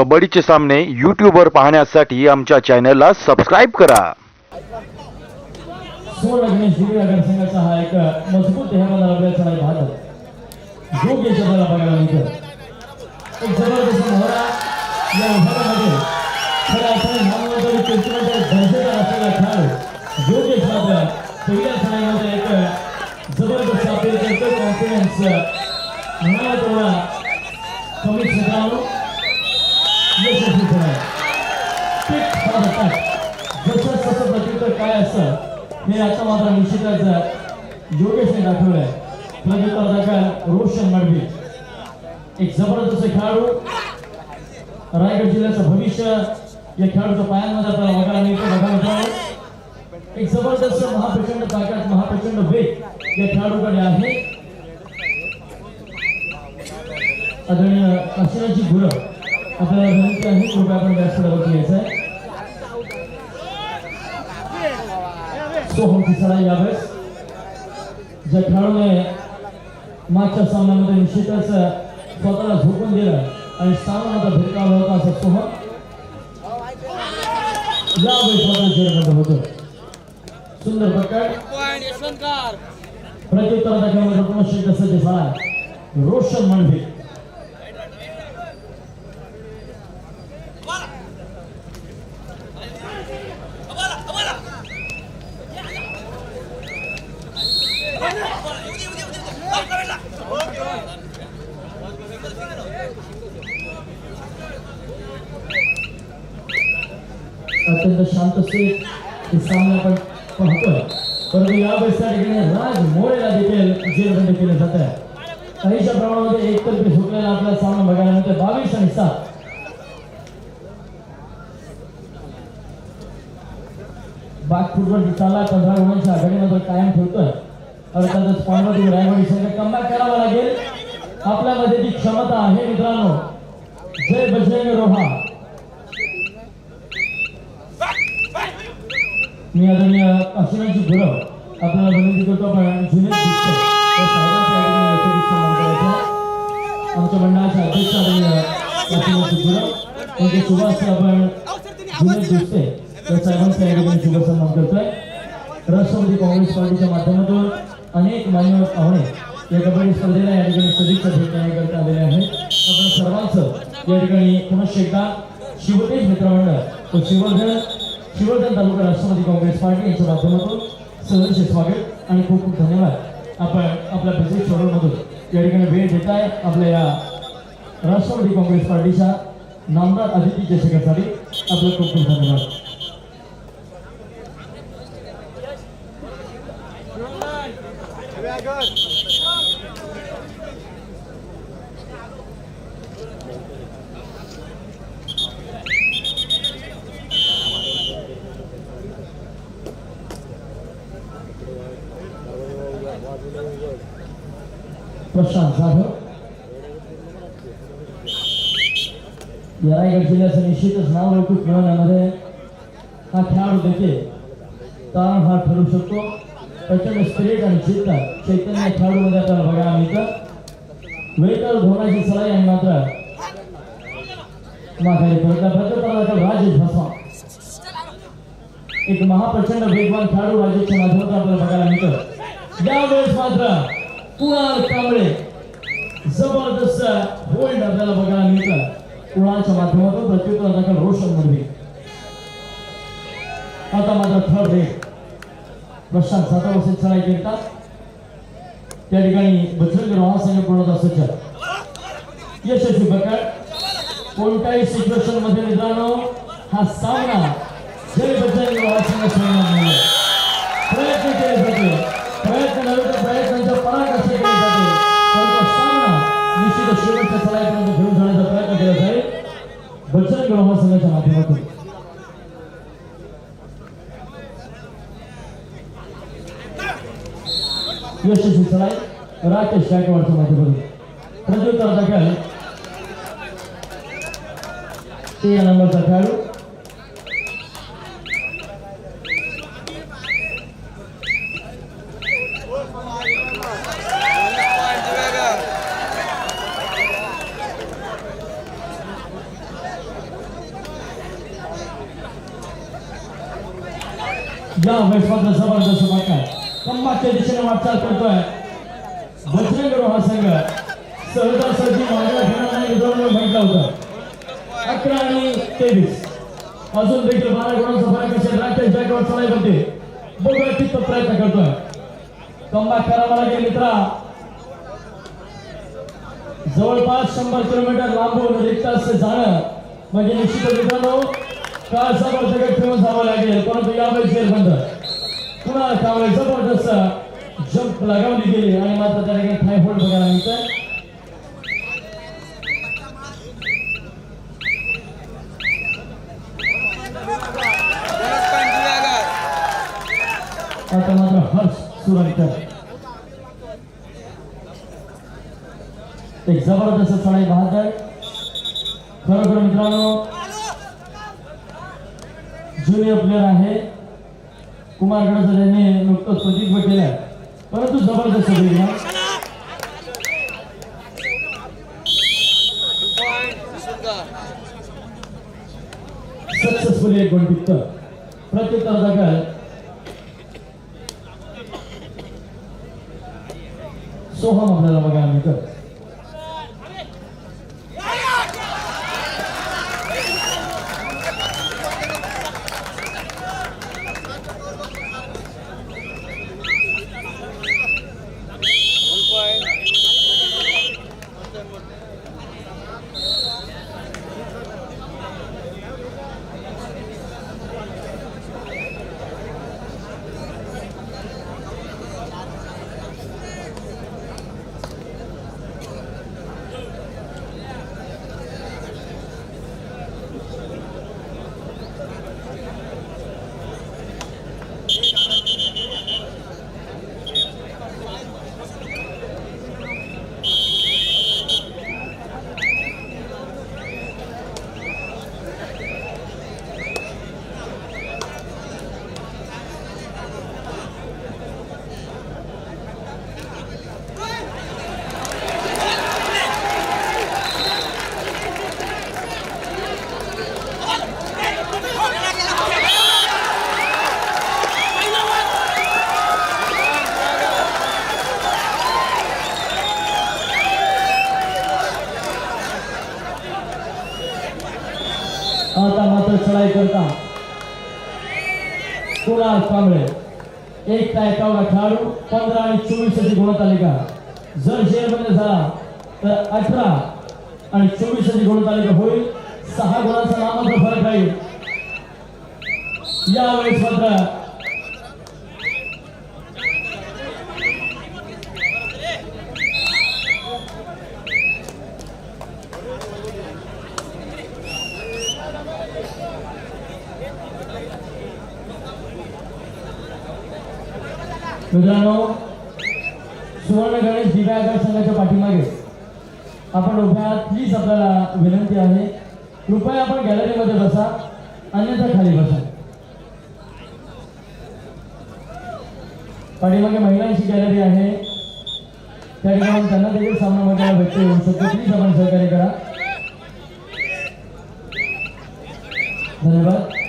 कबड्डीचे सामने यूट्यूबवर पाहण्यासाठी आमच्या चॅनलला सबस्क्राईब करा. संघाचा हा एक मजबूत जबरदस्त कॉन्फिडन्स तेवढा कमी क्षेत्रावर यशस्वी झाला पीक हा जसं तसं प्रत्युत्तर काय असतं हे आता मात्र निश्चितच योगेशने दाखवलंय प्रत्युत्तर दाखल रोशन मडवी एक जबरदस्त खेळाडू रायगड जिल्ह्याचं भविष्य या खेळाडूच्या पायांमध्ये आपल्याला बघायला बघायला एक जबरदस्त महाप्रचंड ताकद महाप्रचंड वेग या खेळाडूकडे आहे आदरणीय काशीनाची गुरं आपल्याला विनंती आहे कृपया आपण व्यासपीठावरती यायचं आहे सोहम तिसरा यावेळेस ज्या खेळाडूने मागच्या सामन्यामध्ये निश्चितच स्वतःला झोकून दिलं आणि सामना भेटकावला होता असं सोहम यावेळेस मात्र जेरबंद होतं सुंदर पकड प्रत्युत्तर सज्ज झाला रोशन अत्यंत शांत हे सामने आपण पाहतोय. परंतु यावेळेस त्या ठिकाणी राज मोळेला देखील जेलबंद केलं जात आहे. काहीशा प्रमाणामध्ये एकतर्फी सुटलेला आपला सामना बघायला मिळतोय. बावीस आणि सात. बाग फुटबॉल चालला पंधरा गुणांच्या आघाडीमध्ये कायम ठेवतोय अर्थातच पांढरा रायवाडी संघ कमबॅक करावा लागेल. आपल्यामध्ये जी क्षमता आहे मित्रांनो जय बजरंग रोहा. मी आदरणीय काशीनाथची गुरव आपल्याला विनंती करतो आपण जुने आमच्या मंडळाचे अध्यक्ष आदरणीय काशीनाथची गुरव त्यांचे सुभाष आपण जुने दिसते तर साहेबांचा शुभ सन्मान करतोय. राष्ट्रवादी काँग्रेस पार्टीच्या माध्यमातून अनेक मान्यवर पाहुणे या कबड्डी स्पर्धेला या ठिकाणी सदिच्छा भेट देण्याकरता आलेले आहेत. आपण सर्वांचं या ठिकाणी पुनश्च एकदा शिवतेज मित्रमंडळ व शिवर्धन शिवर्धन तालुका राष्ट्रवादी काँग्रेस पार्टी यांच्या माध्यमातून सहर्ष स्वागत आणि खूप खूप धन्यवाद. आपण आपल्या बिझनेस शोरूममधून या ठिकाणी वेळ आहे. आपल्या या राष्ट्रवादी काँग्रेस पार्टीच्या नामदार अतिथी चषकासाठी आपलं खूप खूप धन्यवाद. प्रशांत जाधव. या रायगड जिल्ह्याचं निश्चितच नाव लौकिक मिळवण्यामध्ये हा खेळाडू देखील हा ठरू शकतो. प्रचंड स्पिरिट आणि चिंता चैतन्य खेळाडूमध्ये आपल्याला बघायला मिळतं वेटर धोरणाची सलाही आणि मात्र माघारी परत प्रत्युत्तराचा राजेश भस्मा. एक महाप्रचंड वेगवान खेळाडू राजेशच्या माध्यमातून आपल्याला बघायला मिळतं. यावेळेस मात्र कुणाल कांबळे जबरदस्त होल्ड आपल्याला बघायला मिळतं कुणालच्या माध्यमातून प्रत्युत्तर दाखल रोशनमध्ये आता मात्र थर्ड रेट प्रशांत जाधव असे चढाई करतात त्या ठिकाणी बजरंग महासंघ संघ पूर्णता सज्ज यशस्वी प्रकार कोणत्याही सिच्युएशनमध्ये मित्रांनो हा सामना जय बजरंग महासंघ संघ नाही प्रयत्न केले जाते. प्रयत्न नव्हे तर प्रयत्न निश्चित शेवटच्या सलाईपर्यंत घेऊन जाण्याचा प्रयत्न केला जाईल. बजरंग रोहा संघाच्या माध्यमातून. यशस्वी सलाई राकेश गायकवाडच्या माध्यमातून. प्रत्युत्तर दाखल तेरा नंबरचा खेळाडू. या वेळेस जबरदस्त प्रकार कम्बाच्या दिशेने वाटचाल करतोय. बजरंग हा संघ. सहजासहजी मागल्या खेळांना विजवलं म्हटलं होतं. अकरा आणि तेवीस. अजून देखील बारा गुणांचा फरक असेल. राकेश जायकवाड चढाई करते बघूया तिथं प्रयत्न करतोय. कम्बॅक करावा लागेल मित्रा. जवळपास शंभर किलोमीटर लांबून रिक्त असे जाणं म्हणजे निश्चितच मित्रांनो काळजावर जगत ठेवून जावं लागेल. परंतु यावेळी जेल बंद? पुन्हा त्यावेळी जबरदस्त. जंप लगावली गेली. आणि मात्र त्या ठिकाणी थायफॉइड बघायला मिळतंय. आता मात्र हर्ष सुरंकर एक जबरदस्त चढाई पाहत आहे. खरोखर मित्रांनो ज्युनियर प्लेअर आहे. कुमार गडाचं त्यांनी नुकतंच प्रतिज्ञ केलं परंतु जबरदस्त वेगळा सक्सेसफुली एक गुण टिकतं प्रत्युत्तर दखल सोहम आपल्याला बघायला मिळतं आता मात्र चढाई करता कुणाल कांबळे एकटा त्या एकावन्न खेळाडू पंधरा आणि चोवीसची गुणतालिका. जर जेरबंद झाला तर अठरा आणि चोवीसची गुणतालिका होईल. सहा गुणांचा नामांतर फरक राहील. यावेळेस मात्र मित्रांनो सुवर्ण गणेश दिव्यागर संघाच्या पाठीमागे. आपण उभ्या प्लीज आपल्याला विनंती आहे. कृपया आपण गॅलरीमध्ये बसा. अन्यथा खाली बसा. पाठीमागे महिलांची गॅलरी आहे. त्या ठिकाणी त्यांना देखील सामना बघायला भेटतो येऊ शकतो. प्लीज आपण सहकार्य करा. धन्यवाद.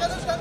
Let's go.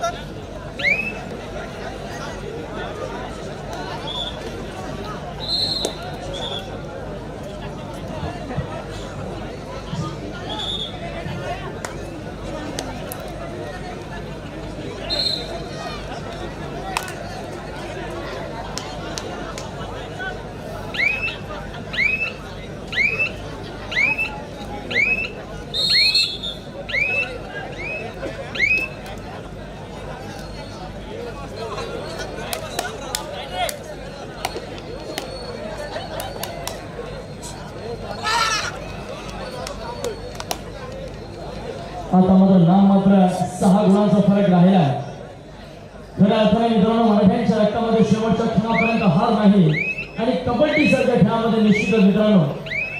क्षणापर्यंत नाही आणि कबड्डी सारख्या खेळामध्ये निश्चितच मित्रांनो.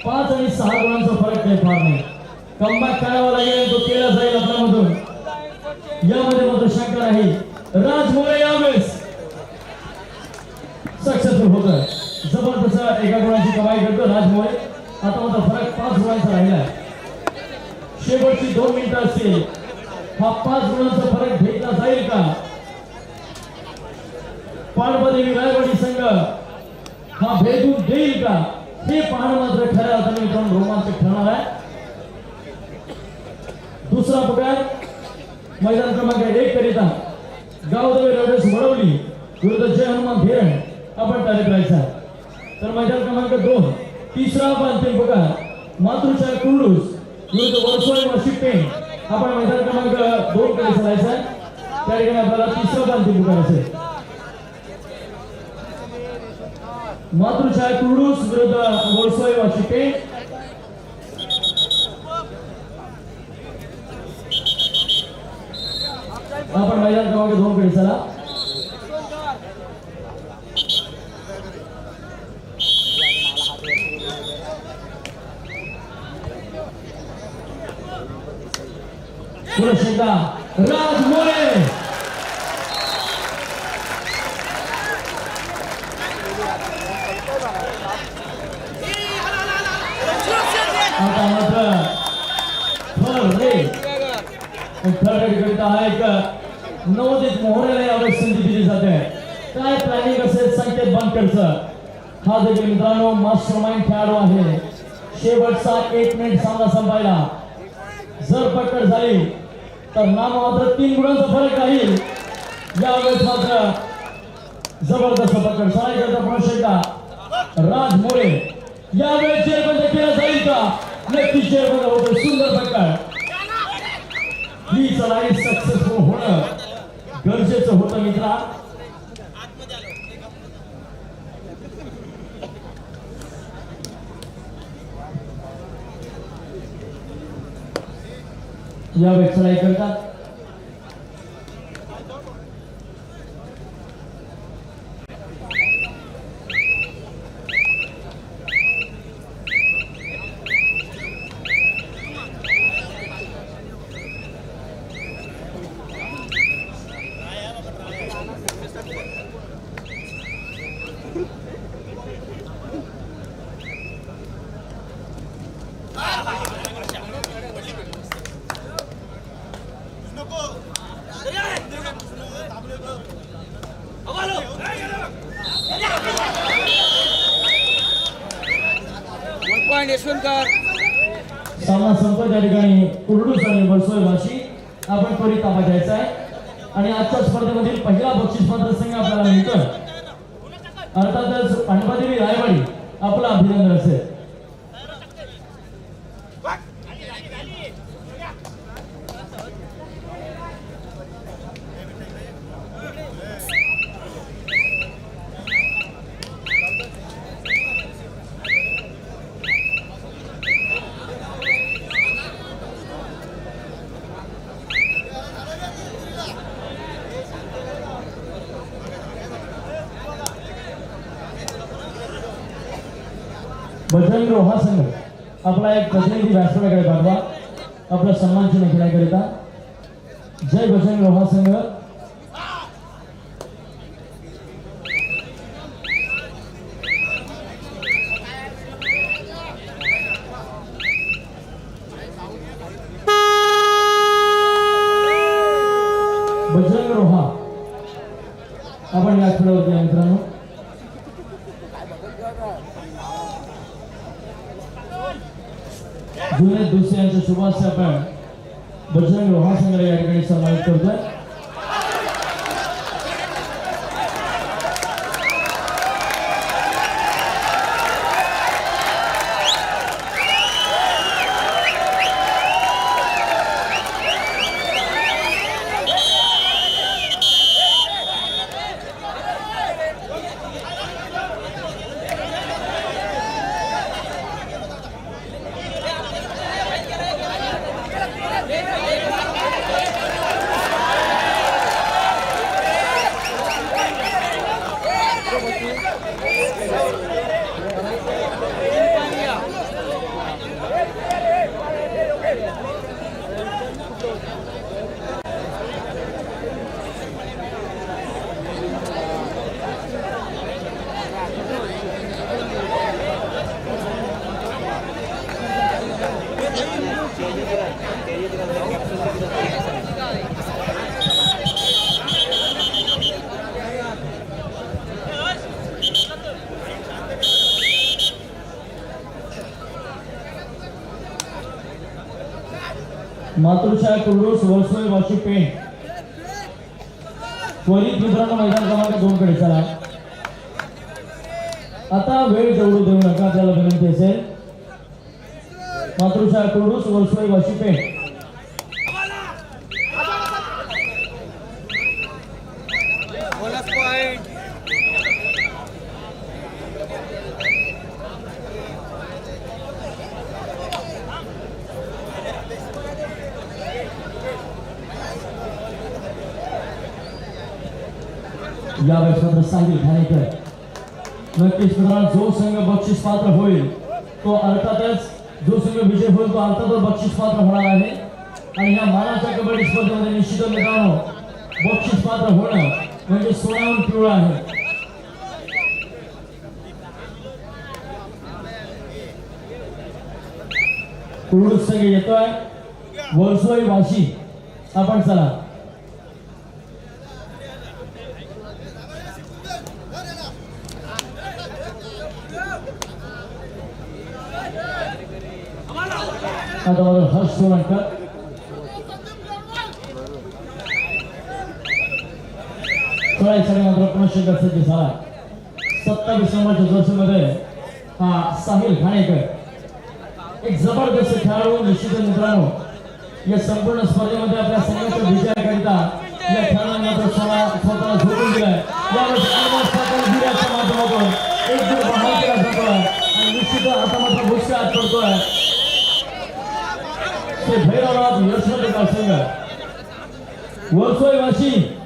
पाच आणि सहा गुणांचा फरक काही फार नाही. कमबॅक करावा लागेल तो केला जाईल आपल्यामधून. यामध्ये मात्र शंका नाही. राज मोरे यावेळेस सक्सेसफुल होत. जबरदस्त एका गुणाची कमाई करतो राज मोरे. आता मात्र फरक पाच गुणांचा राहिला शेवटची दोन मिनिटं असतील. हा पाच गुणांचा फरक घेतला जाईल का? पाणपदेवी रायवाडी संघ. हा भेदून देईल का? हे पाहणं मात्र खऱ्या अर्थाने मित्रांनो रोमांचक ठरणार आहे. दुसरा प्रकार मैदान क्रमांक एक करिता गावदेवी रवडेस वळवली विरुद्ध जय हनुमान धेरण आपण तयारी करायचा तर मैदान क्रमांक दोन तिसरा व अंतिम प्रकार मातृशा कुंडूस विरुद्ध वर्सोळी वर्षी पेन आपण मैदान क्रमांक दोन कडे चालायचा त्या ठिकाणी आपल्याला तिसरा व अंतिम प्रकार असेल. मातृशाळ कुंडूस विरुद्ध वर्सोळी वाशिके आपण मैदान क्रमांक दोन कडे चला. पुरुष राज मोरे आता मात्र थर्ड रेड थर्ड रेड करिता हा एक नवोदित मोहरेला यावर संधी दिली जाते. काय प्लॅनिंग असेल संकेत बनकरचं हा देखील मित्रांनो मास्टर माइंड खेळाडू आहे. शेवटचा एक मिनिट सामना संपायला. जर पटकड झाली तर नाम मात्र तीन गुणांचा फरक राहील. यावेळेस मात्र जबरदस्त पकड सराई करता पुन्हा एकदा. राज मोरे यावेळेस चेअरबंद केला जाईल का? नक्की चेअरबंद होतो. सुंदर पकड ही चढाई सक्सेसफुल होणं गरजेचं होतं मित्रा. या वेबसाईट करतात वन पॉईंट यशवंतकर सामना संपत या ठिकाणी कुर्डूस आणि बरसोय भाषी आपण त्वरित ताबा घ्यायचा आहे आणि आजच्या स्पर्धेमधील पहिला बक्षीस पात्र संघ आपल्याला मिळतोय अर्थातच पांडवादेवी रायवाडी आपलं अभिनंदन असेल बजरंग रोहा संघ आपला एक प्रतिनिधी व्यासपीठाकडे पाठवा आपला सन्मान चिन्ह घेण्याकरिता जय बजरंग रोहा संघ बजरंग रोहा. आपण व्यासपीठावरती या मित्रांनो. जुने दुसरे यांच्या शुभास्य आपण बजरंग रोहा या ठिकाणी सन्मानित करतोय. मातृशाळा कुर्डूस वळसोई वाशी पेण त्वरित मित्रांनो मैदान क्रमांक दोन कडे चला. आता वेळ दौडू देऊ नका त्याला विनंती असेल. मातृशा कुर्डूस वळसोई वाशी पेण बोनस पॉइंट या वेळेस सांगील ठाणेकर. नक्कीच मित्रांनो जो संघ बक्षीस पात्र होईल तो अर्थातच जो संघ विजय होईल तो अर्थातच बक्षीस पात्र होणार आहे. आणि या मानाच्या कबड्डी स्पर्धेमध्ये निश्चित मित्रांनो बक्षीस पात्र होणं म्हणजे सोन्याहून पिवळं आहे. कुरुड संघ येतोय. वर्सोई वाशी. आपण चला. आता माझं हर्ष सोलंकर सोळा साडे मात्र पुनशंकर सज्ज झाला सत्तावीस नंबरच्या जर्सीमध्ये हा साहिल खाणेकर एक जबरदस्त खेळाडू निश्चित मित्रांनो या संपूर्ण स्पर्धेमध्ये आपल्या संघाच्या विजयाकरिता या खेळाडूंनी मात्र स्वतः स्वतःला झोकून दिलाय यावेळेस अनमोल साखर गिऱ्याच्या माध्यमातून एक दूर बहाल केला जातोय आणि निश्चित आता मात्र भुसका आत पडतोय ते भैरवनाथ यशवंत संघ वर्सोय वाशी पॉइंट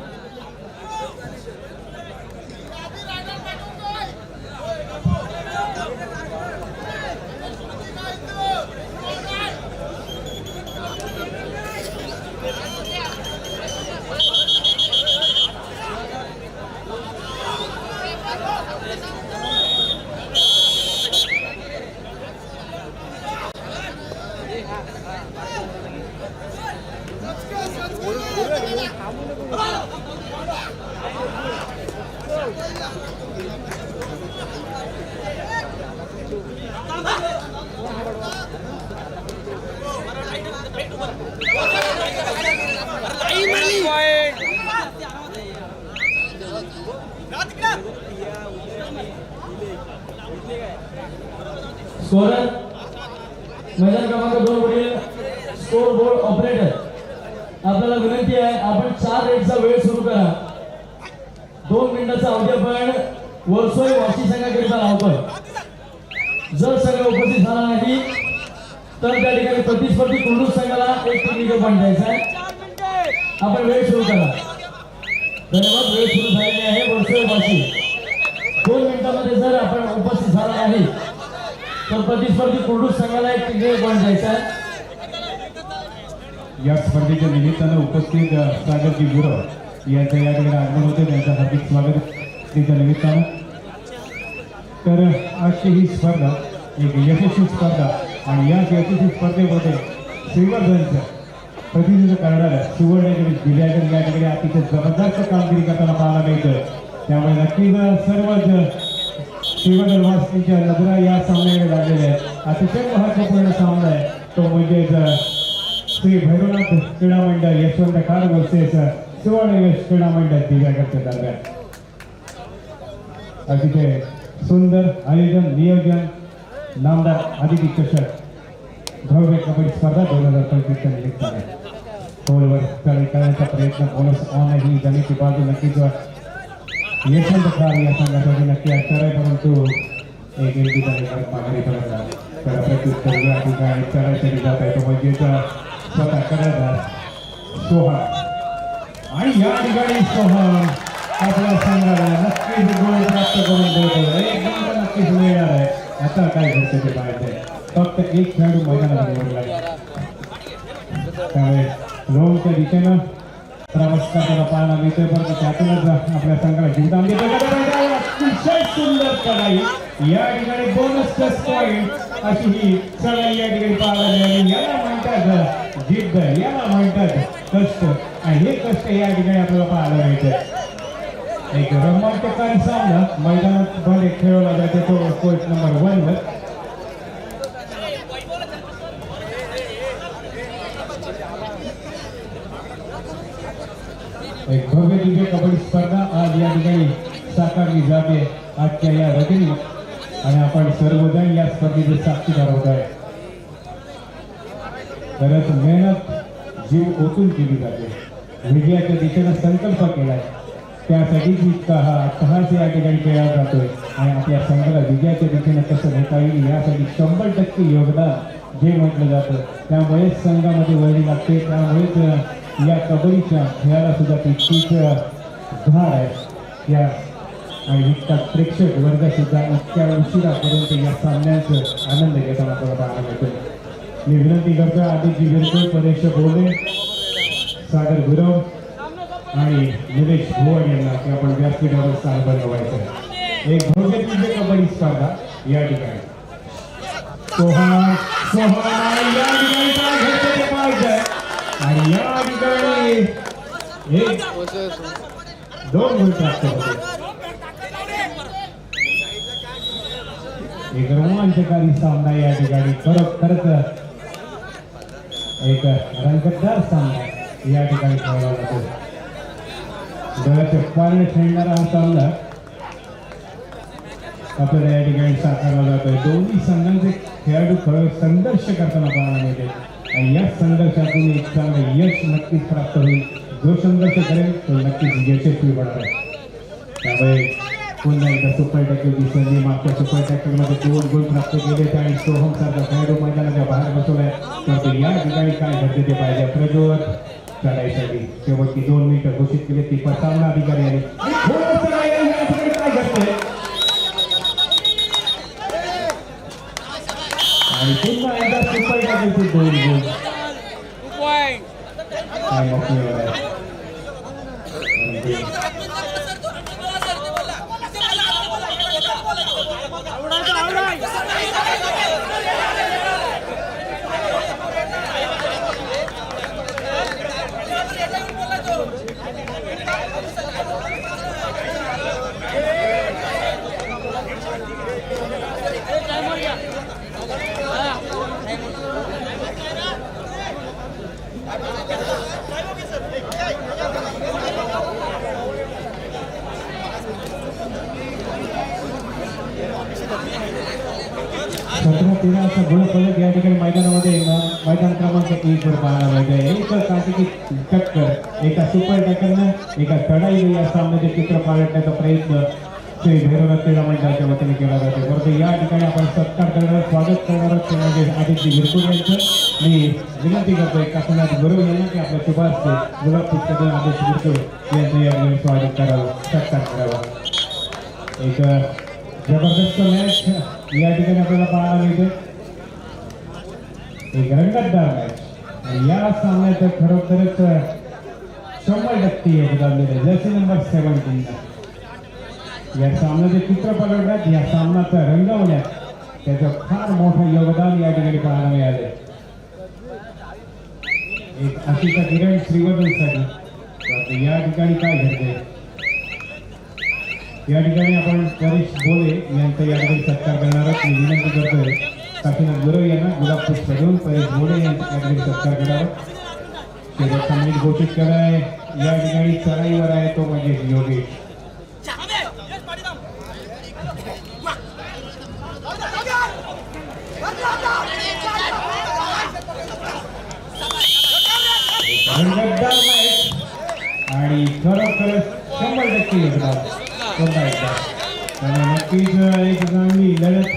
स्कोरर मैदान क्रमांक दोन वरील स्कोर बोर्ड ऑपरेटर आपल्याला विनंती आहे आपण चार रेटचा वेळ सुरू करा. दोन मिनिटाचा अवधी आपण वर्सोई वाशी संघाकरिता लावतोय जर सगळं उपस्थित झाला नाही तर त्या ठिकाणी प्रतिस्पर्धी कुंडू संघाला एक टेक्निकल पण द्यायचा आहे. आपण वेळ सुरू करा. धन्यवाद वेळ सुरू झालेली आहे वर्सोई वाशी. दोन मिनिटामध्ये जर आपण उपस्थित झाला नाही तर प्रतिस्पर्धी कुर्डू संघाला एक तिकडे पॉईंट द्यायचा आहे. या स्पर्धेच्या निमित्तानं उपस्थित सागरजी गुरव यांचं याकडे आगमन होते. त्यांचं हार्दिक स्वागत त्याच्या निमित्तानं. तर आजची ही स्पर्धा एक यशस्वी स्पर्धा आणि या यशस्वी स्पर्धेमध्ये श्रीवर्धनचं प्रतिनिधित्व करणारं सुवर्णाकडे जिल्ह्यातील याकडे अतिशय जबरदस्त कामगिरी करताना पाहायला मिळतं. त्यामुळे नक्कीच सर्वच श्रीवर्धन वासिंच्या नजरा या सामन्याकडे लागलेल्या आहेत. अतिशय महत्त्वपूर्ण सामना आहे. तो म्हणजेच श्री भैरवनाथ क्रीडा मंडळ यशवंत कार वर्सेस सुवर्ण यश क्रीडा मंडळ दिव्यागडच्या दरम्यान. अतिशय सुंदर आयोजन नियोजन नामदार आदिती चषक भव्य कबड्डी स्पर्धा दोन हजार पंचवीसच्या निमित्ताने. चढाई करण्याचा प्रयत्न बोनस ऑन ही जमीची बाजू नक्कीच यशवंत कार या संघासाठी नक्की असणार आहे परंतु एक एक ठिकाणी परत माघारी परत आला. तर प्रत्युत्तर या ठिकाणी चढाईसाठी जात आहे तो म्हणजेच स्वतः कर्णधार सोहम आणि या ठिकाणी सोहम आपल्या संघाला नक्कीच गोल प्राप्त करून देतो एक नंबर नक्कीच मिळणार आहे आता काय घडतं ते पाहायचं फक्त एक खेळाडू मैदानात निवडला त्यामुळे रोमच्या दिशेनं प्रवास करताना पाहायला मिळतोय. परंतु त्यातूनच आपल्या संघाला जीवदान देतो अतिशय सुंदर चढाई या ठिकाणी बोनस प्लस पॉइंट अशी ही चढाई या ठिकाणी पाहायला मिळाली. याला म्हणतात जिद्द. याला म्हणतात कष्ट. आणि हे कष्ट या ठिकाणी आपल्याला पाहायला मिळतं एक रोमांचकारी सामना मैदानात मध्ये खेळवला जातो तो पॉईंट नंबर वन एक भव्य दिव्य कबड्डी स्पर्धा आज या ठिकाणी साकारली जाते. आजच्या या रजनी आणि आपण सर्वजण या स्पर्धेचे साक्षीदार होत आहे. खरंच मेहनत जीव ओतून केली जाते. विजयाच्या दिशेनं संकल्प केलाय. त्यासाठी जितका हा अट्टहास या ठिकाणी केला जातोय आणि आपल्या संघाला विजयाच्या दिशेनं कसं घेता येईल यासाठी शंभर टक्के योगदान जे म्हटलं जातं. त्यामुळेच संघामध्ये वळणी लागते. त्यामुळेच या कबड्डीच्या खेळाला सुद्धा तितकीच अं, धार आहे. या आणि इतका प्रेक्षक वर्ग सुद्धा इतक्या उशिरापर्यंत या सामन्यांचा आनंद घेताना आपल्याला पाहायला मिळतो मी विनंती करतो आदित्य गिरकर परेश बोले सागर गुरव आणि निलेश भुवन यांना की आपण व्यासपीठावर स्थान बनवायचं एक भव्य दिव्य कबड्डी स्पर्धा या ठिकाणी. सोहा सोहा या ठिकाणी आणि या ठिकाणी एक दोन गुण प्राप्त होते एक रोमांचकारी सामना या ठिकाणी खरंच खरंच एक रंगतदार सामना या ठिकाणी खेळला जातो डोळ्याचे पारणे खेळणारा हा सामना आपल्याला या ठिकाणी साकारला जातोय. दोन्ही संघांचे खेळाडू खरं संघर्ष करताना पाहायला मिळते या संघर्षातून एक चांगलं यश नक्कीच प्राप्त होईल. जो संघर्ष करेल तो नक्कीच यशस्वी होणार त्यामुळे पुन्हा एकदा सुपर टॅकलची संधी मागच्या सुपर टॅक्टरमध्ये दोन गोल प्राप्त केले आणि सोहम सारखा खेळाडू मैदानाच्या बाहेर बसवलाय. तर या ठिकाणी काय घडते ते पाहिजे प्रज्वल करायसाठी शेवटची दोन मिनिटं घोषित केली. ती सामना अधिकारी आहे, या ठिकाणी काय घडतंय आणि पुन्हा एकदा सुपर टॅकलचे दोन गोल पॉइंट काय मोकळीवर आहे आणि सतरा तेरा असा गोल फलक या ठिकाणी मैदानामध्ये येणार. मैदान क्रमांक एक वर पाहायला मिळते एक काटिकी टक्कर एका सुपर टक्करनं एका चढाईने या सामन्याचे चित्र पालटण्याचा प्रयत्न श्री भैरवनाथ क्रीडा मंडळाच्या वतीने केला जातो. परंतु या ठिकाणी आपण सत्कार करणार स्वागत करणार म्हणजे आदित्य गिरकुड यांचं. मी विनंती करतोय काशीनाथ गुरु यांना की आपल्या शुभास्ते गुलाब पुस्तक आदित्य गिरकुड यांचं या ठिकाणी स्वागत करावं सत्कार करावा. एक जबरदस्त मॅच या ठिकाणी आपल्याला पाहायला मिळते एक रंगतदार मॅच या सामन्यात खरोखरच शंभर टक्के योगदान दिले जर्सी नंबर सेव्हन्टीनला या सामन्याचे चित्र पलटण्यात या सामनाचा रंगवण्यात म्हणजे त्याचं फार मोठं योगदान या ठिकाणी पाहायला मिळाले एक अशीचा किरण श्रीवर्धनसाठी या ठिकाणी काय घडते या ठिकाणी आपण परेश बोले यांचा या ठिकाणी सत्कार करणार आहोत. मी विनंती करतोय काशीनाथ गुरव यांना गुलाब पुष्प देऊन परेश बोले यांचा या ठिकाणी सत्कार करणार आहोत. शेवट घोषित कराय या ठिकाणी चराईवर आहे तो म्हणजे योगेश. आणि खरोखरच शंभर टक्के योगदान एक लढत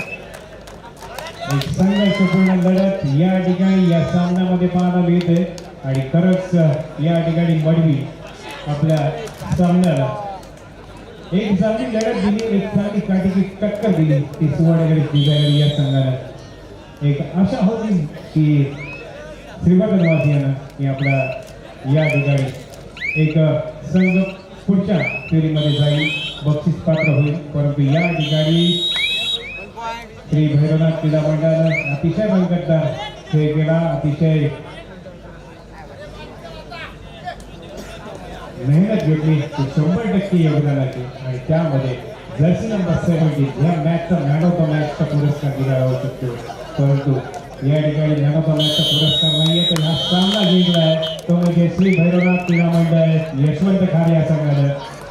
एक संघर्षपूर्ण लढत या ठिकाणी या सामन्यामध्ये पाहायला मिळते आणि खरंच या ठिकाणी मडवी आपल्या सामन्याला एक चांगली लढत दिली एक चांगली टक्कर दिली ती सुवर्णगड डिझायनर या संघाला. एक आशा होती की श्रीमंतवासियांना की आपला या ठिकाणी एक संघ पुढच्या फेरीमध्ये जाईल. बक्षीस पात्र होईल. परंतु या ठिकाणी श्री भैरवनाथ क्रीडा मंडळानं अतिशय बलकटदार खेळ केला. अतिशय मेहनत घेतली. ती शंभर टक्के योगदानाची. आणि त्यामध्ये जर्सी नंबर सेव्हन्टी या मॅचचा मॅन ऑफ द मॅचचा पुरस्कार दिला जाऊ शकतो. परंतु या ठिकाणी मॅन पुरस्कार नाहीये तर हा सामना जिंकलाय. तो म्हणजे श्री भैरवनाथ क्रीडा मंडळ यशवंत खारे या संघानं.